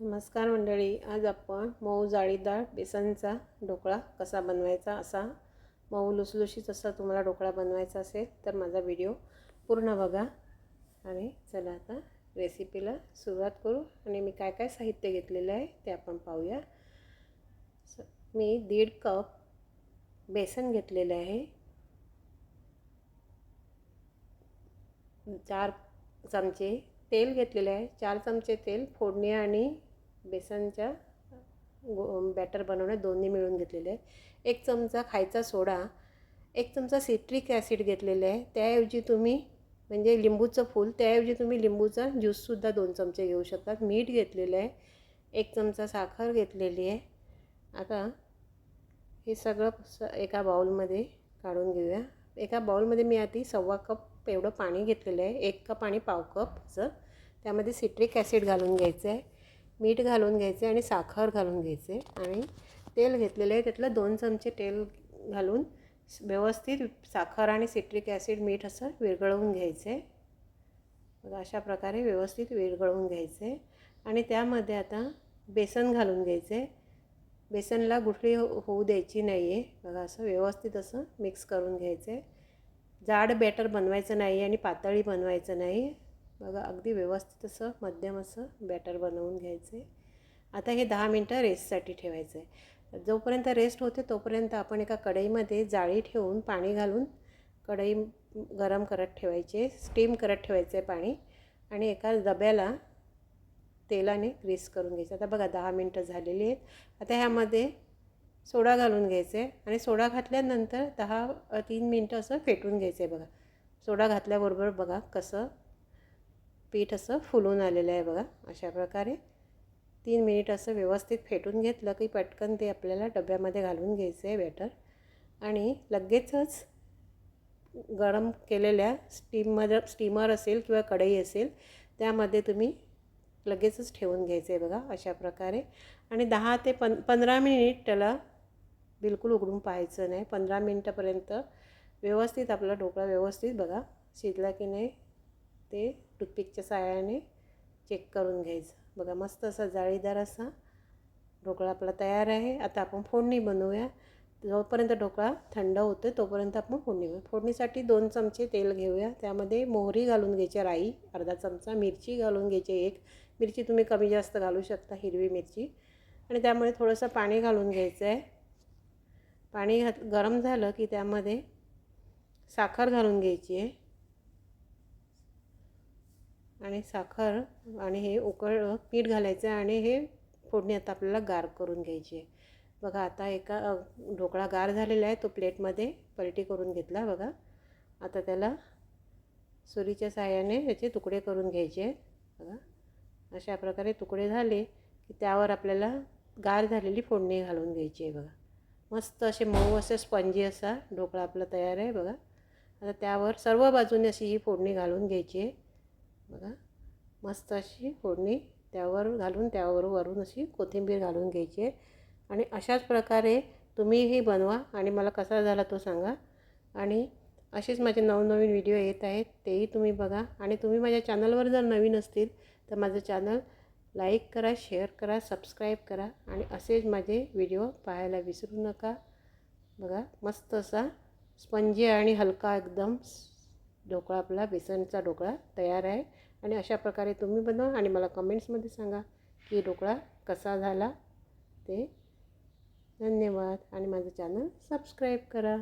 नमस्कार मंडळी आज आपण मऊ जाळीदार बेसनचा ढोकळा कसा बनवायचा असा मऊ लुसलुशीत असा तुम्हाला ढोकळा बनवायचा असेल तर माझा व्हिडिओ पूर्ण बघा. आणि चला आता रेसिपीला सुरुवात करू. आणि मी काय काय साहित्य घेतलेलं आहे ते आपण पाहूया. मी दीड कप बेसन घेतलेलं आहे. चार चमचे तेल घेतलेले आहे. चार चमचे तेल फोडणी आणि बेसनच्या गो बॅटर बनवण्यात दोन्ही मिळून घेतलेले आहे. एक चमचा खायचा सोडा एक चमचा सिट्रिक ॲसिड घेतलेले आहे. त्याऐवजी तुम्ही म्हणजे लिंबूचं फूल त्याऐवजी तुम्ही लिंबूचा ज्यूससुद्धा दोन चमचे घेऊ शकतात. मीठ घेतलेलं आहे एक चमचा साखर घेतलेली आहे. आता हे सगळं स एका बाउलमध्ये काढून घेऊया. एका बाऊलमध्ये मी आधी सव्वा कप एवढं पाणी घेतलेलं आहे. एक कप आणि पाव कपचं त्यामध्ये सिट्रिक ॲसिड घालून घ्यायचं आहे. मीठ घालून घ्यायचे आणि साखर घालून घ्यायचे आणि तेल घेतलेलं आहे. त्यातलं दोन चमचे तेल घालून व्यवस्थित साखर आणि सिट्रिक ॲसिड मीठ असं विरघळवून घ्यायचं आहे. बघा अशा प्रकारे व्यवस्थित विरघळवून घ्यायचं आहे. आणि त्यामध्ये आता बेसन घालून घ्यायचं आहे. बेसनला गुठळी हो होऊ द्यायची नाही आहे बघा असं व्यवस्थित असं मिक्स करून घ्यायचं आहे. जाड बॅटर बनवायचं नाही आणि पातळी बनवायचं नाही. बघा अगदी व्यवस्थित असं मध्यम असं बॅटर बनवून घ्यायचं. आहे आता हे दहा मिनटं रेस्टसाठी ठेवायचं. आहे जोपर्यंत रेस्ट होते तोपर्यंत आपण एका कढईमध्ये जाळी ठेवून पाणी घालून कढई गरम करत ठेवायचे स्टीम करत ठेवायचं आहे पाणी आणि एका डब्याला तेलाने ग्रीस करून घ्यायचं. आता बघा दहा मिनटं झालेली आहेत. आता ह्यामध्ये सोडा घालून घ्यायचं आहे आणि सोडा घातल्यानंतर दहा तीन मिनटं असं फेटून घ्यायचं आहे बघा. सोडा घातल्याबरोबर बघा कसं पीठ असं फुलून आलेलं आहे बघा अशा प्रकारे. तीन मिनिट असं व्यवस्थित फेटून घेतलं की पटकन ते आपल्याला डब्यामध्ये घालून घ्यायचं आहे बॅटर. आणि लगेचच गरम केलेल्या स्टीममध्ये स्टीमर असेल किंवा कढई असेल त्यामध्ये तुम्ही लगेचच ठेवून घ्यायचं आहे बघा अशा प्रकारे. आणि दहा ते पं पंधरा मिनिट त्याला बिलकुल उघडून पाहायचं नाही. पंधरा मिनटापर्यंत व्यवस्थित आपला ढोकळा व्यवस्थित बघा शिजला की नाही ते टूथपिकच्या साह्याने चेक करून घ्यायचं. बघा मस्त असा जाळीदार असा ढोकळा आपला तयार आहे. आता आपण फोडणी बनवूया. जोपर्यंत ढोकळा थंड होतो तोपर्यंत आपण फोडणी फोडणीसाठी दोन चमचे तेल घेऊया. त्यामध्ये मोहरी घालून घ्यायची राई अर्धा चमचा मिरची घालून घ्यायची एक. मिरची तुम्ही कमी जास्त घालू शकता हिरवी मिरची. आणि त्यामुळे थोडंसं पाणी घालून घ्यायचं आहे पाणी घात गरम झालं की त्यामध्ये साखर घालून घ्यायची आहे. आणि साखर आणि हे उकळ पीठ घालायचं आहे आणि हे फोडणी आता आपल्याला गार करून घ्यायची आहे. बघा आता एका ढोकळा गार झालेला आहे. तो प्लेटमध्ये पलटी करून घेतला बघा. आता त्याला सुरीच्या साह्याने याचे तुकडे करून घ्यायचे आहेत. बघा. अशा प्रकारे तुकडे झाले की त्यावर आपल्याला गार झालेली फोडणी घालून घ्यायची आहे बघा. मस्त असे मऊ असे स्पंजी असा ढोकळा आपला तयार आहे बघा. आता त्यावर सर्व बाजूने अशी ही फोडणी घालून घ्यायची आहे. बघा मस्त अशी फोडणी त्यावर घालून त्यावर वरून अशी कोथिंबीर घालून घ्यायची आहे. आणि अशाच प्रकारे तुम्हीही बनवा आणि मला कसा झाला तो सांगा. आणि असेच माझे नवनवीन व्हिडिओ येत आहेत तेही तुम्ही बघा. आणि तुम्ही माझ्या चॅनलवर जर नवीन असतील तर माझं चॅनल लाईक करा शेअर करा सबस्क्राईब करा आणि असेच माझे व्हिडिओ पाहायला विसरू नका. बघा मस्त असा स्पंजी आणि हलका एकदम ढोकळा आपला बेसनचा ढोकळा तयार आहे. आणि अशा प्रकारे तुम्ही बनवा आणि मला कमेंट्समध्ये सांगा की ढोकळा कसा झाला ते. धन्यवाद. आणि माझं चॅनल सबस्क्राईब करा.